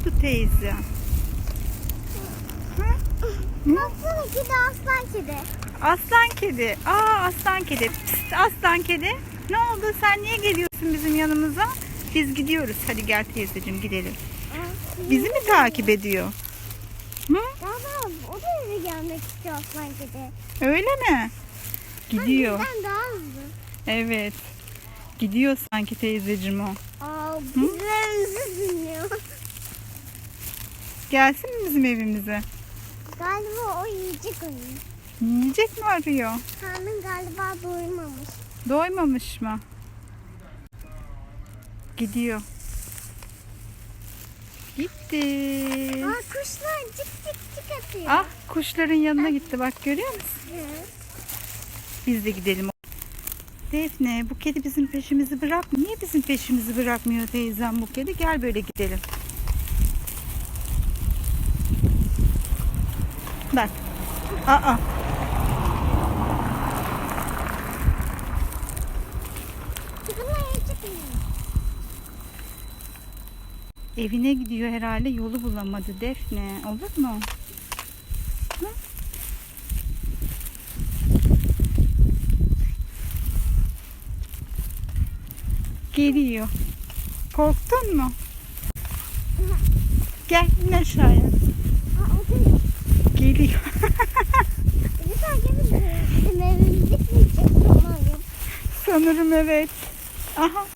oldu teyze? Hı? Baksana kedi aslan kedi. Aslan kedi. Aa aslan kedi. Pist, aslan kedi. Ne oldu? Sen niye geliyorsun bizim yanımıza? Biz gidiyoruz. Hadi gel teyzeciğim gidelim. Bizi mi takip ediyor? Hı? Daha o da eve gelmek istiyor aslan kedi. Öyle mi? Gidiyor. Bizden daha hızlı. Evet. Gidiyor sanki teyzeciğim o. Aa, evimizi dinliyor. Gelsin mi bizim evimize? Galiba o yiyecek onu. Yiyecek mi arıyor? Karnın galiba doymamış. Doymamış mı? Gidiyor. Gitti. Aa, kuşlar cik cik cik atıyor. Ah kuşların yanına gitti bak görüyor musun? Biz de gidelim. Defne bu kedi bizim peşimizi bırak. Niye bizim peşimizi bırakmıyor teyzem bu kedi? Gel böyle gidelim. Bak. Aa. Evine gidiyor herhalde yolu bulamadı Defne. Olur mu? Hı? Geliyor. Korktun mu? Gel in aşağıya. Aa, o da Geliyor. bizi takip ediyor. Bizim evimizi gitmeyecek sanırım. Sanırım evet. Aha